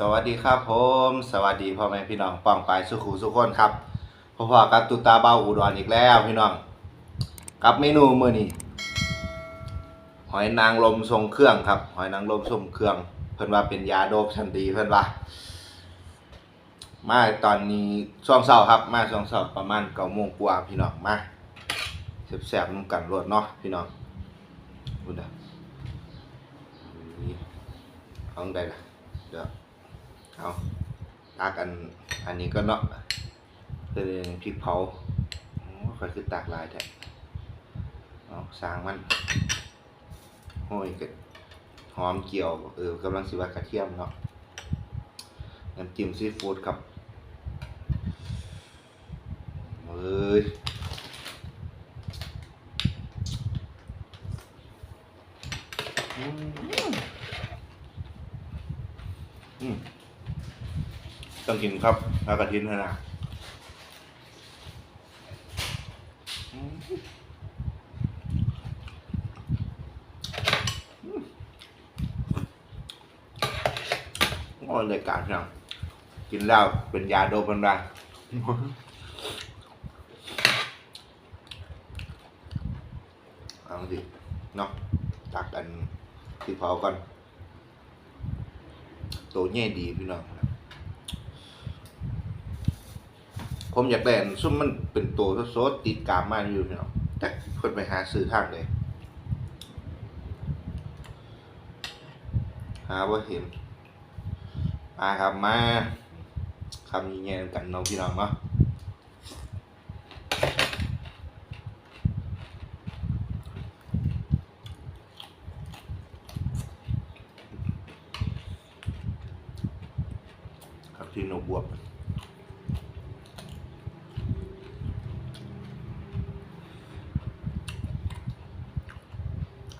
สวัสดีครับผม สวัสดีพ่อแม่พี่น้องป้องปายสุขุสุขคนครับพ่อพ่อกับตุตาเบาอุดรอีกแล้วพี่น้องกับเมนูมื้อนี้หอยนางรมทรงเครื่องครับ หอยนางรมทรงเครื่อง เพิ่นว่าเป็นยาโดบชันดีเพิ่นว่ามาตอนนี้ช่วงเช้าครับ มาช่วงเช้าประมาณเก้าโมงกว่าพี่น้องมาแซ่บๆนุ่มกันรวดเนาะพี่น้องพูดนะเอาได้ละเดี๋ยว เอาตากอันอันนี้ก็เนาะคือพริกเผาโอ้ค่อยคือตากลายแท้เอาสางมันโอ้ยก็หอมเกี่ยว เออกำลังสิว่ากระเทียมเนาะน้ำจิ้มซีฟู้ดครับเอ้ยอืมอืม ต้องกินครับแล้วกระทินนะอืมโอ้ยรายการนะกินแล้วเป็นยาโดปันไดเอาดิเนาะตักกันที่เผาก่อนตัวแง่ดีพี่น้องนะ ผมอยากได้อันซุ่มมันเป็นตัวโซดติดกามมากอยู่พี่น้องแต่คนไปหาซื้อทางเลยหาว่าเห็นมาครับมาคำยิงแงกันเน้องพี่น้องเนาะครับที่หนกบวบ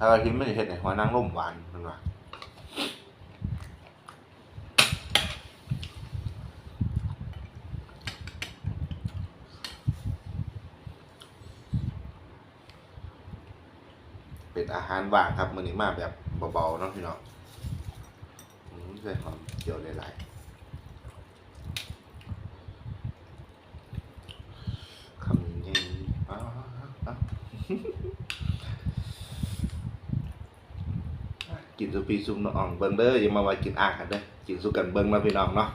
าเราคิดไม่ได้เห็นไหนหัวนั่งร่มหวานมันว่าเป็นอาหารว่างครับมื้อนี้มาแบบเบาๆเนาะพี่น้องอืมใส่หอมเจียวหลายๆคำนี้อ้าวอ้าว กินสุปีซุปน้องเบิ้งเด้ออย่ามาว่ากินอ่างกันเด้อกินสุกันเบิ้งมาพี่น้องเนาะ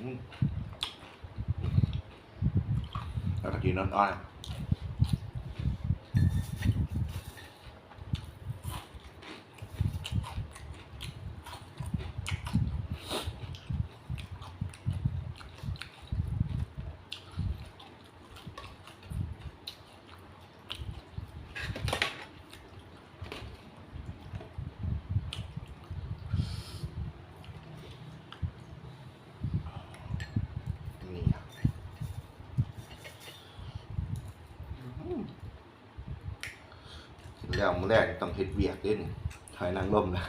อืมแล้วก็กินน้อนๆ แล้วมือแรกต้องเฮ็ดเวียกเด้นหอยนางรมนะ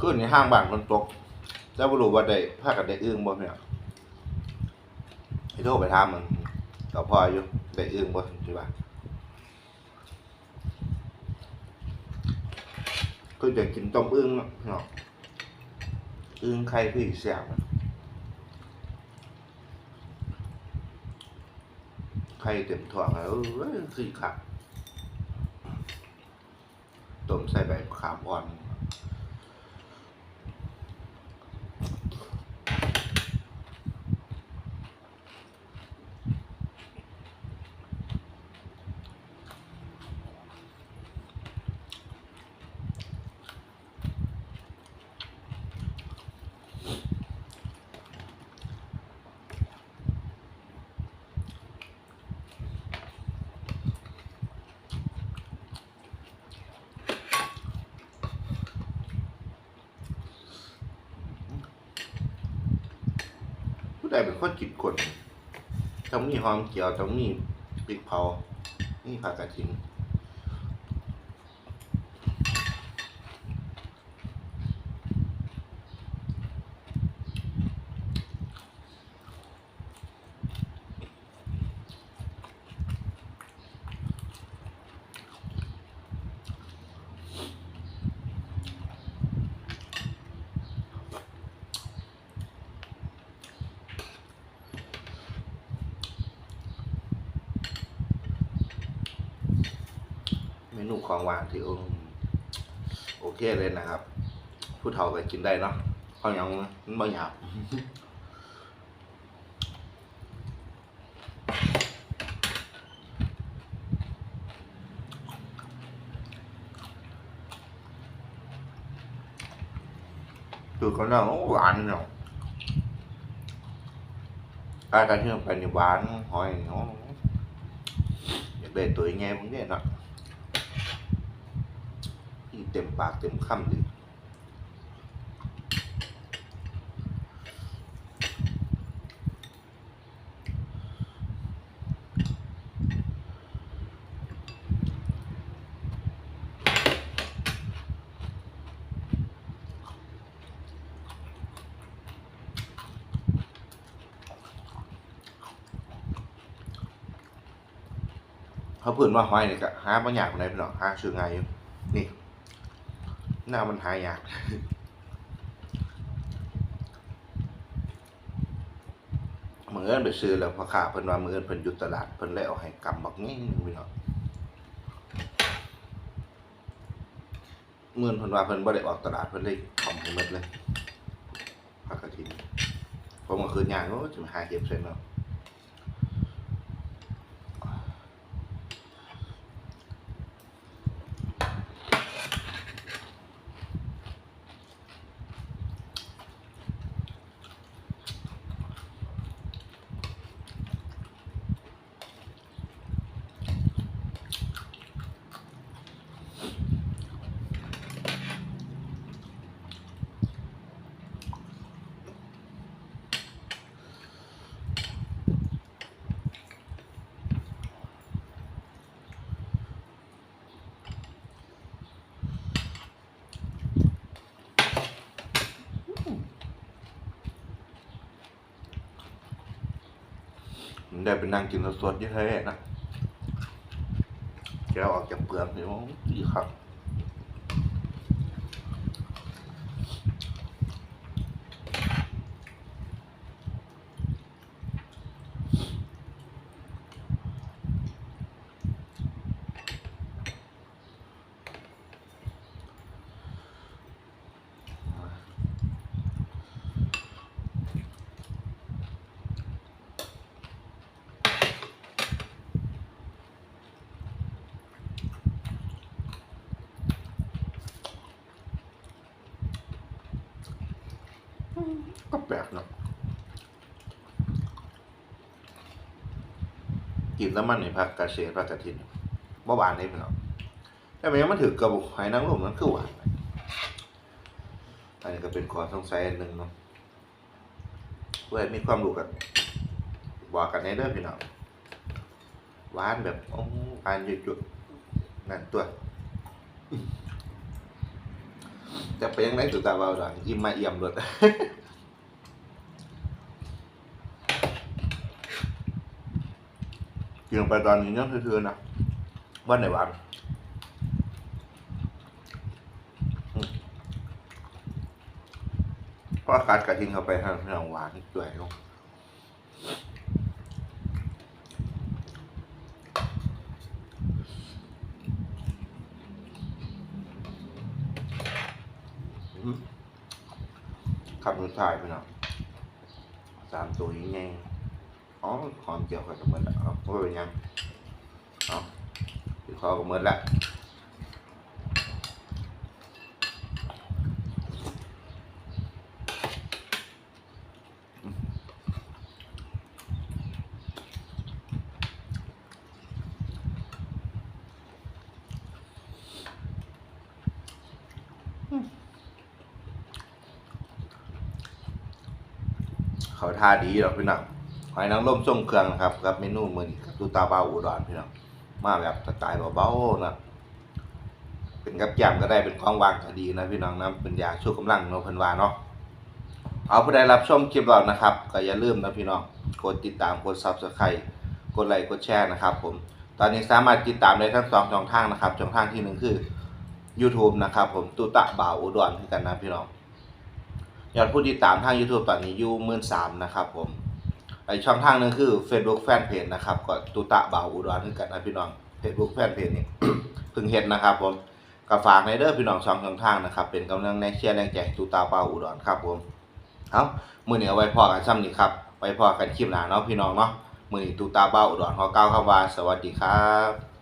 ขึ้นในห้างบ้านคนตก แล้วบรู้ว่าได้พากันได้อึ้งบ่เนี่ย โทรไปถามมันก็พออยู่ได้อึ้งบ่สิว่าคือจะกินต้มอึ้งเนาะอึ้งไข่พี่แซ่บอะไข่เต็มท้องแล้วเอ้ยคือคักต้มใส่ใบขามอ่อน ได้เป็นคนกินคนต้องมีหอมเจียวต้องมีพริกเผานี่ผักกระถิน นูของหวานที่โอโอเคเลยนะครับ ผู้เฒ่าก็กินได้เนาะเพราะหยังมันบ่หยาบตัวเขาเนี่ยหวานเนาะกายกันที่มันเป็นหวานหอยเนาะอยากได้ตัวยังไงมึงเนี่ยเนาะ เต็มปากเต็มคำดิเขาพูดว่าหอยเนี่ก็หาบางอย่างคนใดพี่น้องหาชื่อไงอยู่ หน้ามันหายากเหมือนไปซื้อแล้วพอขาเพิ่นว่ามืออนเพิ่นอยู่ตลาดเพิ่นเลยเอาให้กำบักงี้พี่น้องมื่อเพิ่นว่าเพิ่นบ่ได้ออกตลาดเพิ่นเลยทำให้หมดเลยผักกระถิ่นผมก็คือย่างโอ้จะมาหาเก็บใส่เนาะผ ได้ไปนั่งกินสดๆเยอะแยะนะแกวออกจากเปลือกนี่โอ้ดีครับ ก็แป ลกเนาะกินแล้วมันในผักกระเฉดผักกระถินบ่หวานเลยพี่น้องแต่มันยังมันถือกระบุกหอยนางรมมันคือหวานอันนี้ก็เป็นข้อสงสัยอันหนึ่งเนาะเพื่อให้มีความรู้กันบอกกันในเด้องพี่น้องหวานแบบโอ้หวานหยุดๆนั่นตัวจะเป็นยังไงสุดตาเบาหลังยิ้มมาเอี่ยมเลย กินลงไปตอนนี้ยังคือๆนะวันไหนหวานเพราะอากาศกระทิงเข้าไปทางทางหวานด้วยนาะอืมขับรถถ่ายไปเนาะสามตัวยังไง อ๋อหอมเจียวกับหมดแล้วเอาเพราะว่เป็นยังเอาคือขอกับหมดแล้วขเขาท่าดีหรอกพี่น้อง หอยนางรมส่งเครื่องนะครับกับเมนูมือนี้ครับตูตาเบาอุดรพี่น้องมาแบบสไตล์เบาๆนะเป็นกับแกมก็ได้เป็นของวางก็ดีนะพี่น้องนะเป็นยาช่วยกำลังเนาะเพิ่นวาเนาะเอาผู้ใดรับชมคลิปเรานะครับ ก็อย่าลืมนะพี่น้องกดติดตามกด Subscribe กดไลค์กดแชร์นะครับ ผม ตอนนี้สามารถติดตามได้ทั้งสองช่องทางนะครับช่องทางที่หนึ่งคือ YouTube นะครับ ผมตุตะบ่าวอุดรคือกันนะพี่น้องยอดผู้ติดตามทาง YouTube ตอนนี้อยู่หมื่นสามนะครับ ผม ไอช่องทางหนึงคือ Facebook Fanpage นะครับก็ตุตะบ่าวอุดรคือกันนะพี่น้อง Facebook Fanpage นี่เพิ่งเห็นนะครับผมก็ฝากในเด้อพี่น้องสองช่องทางนะครับเป็นกำลังในเชียร์แรงใจตุตะบ่าวอุดรครับผมเอามือนี้เอไว้พอกันซ้ำนี่ครับไว้พอกันคลิปหน้าเนาะพี่น้องเนาะมือตุตะบ่าวอุดรขอก้าวคำว่าสวัสดีครับ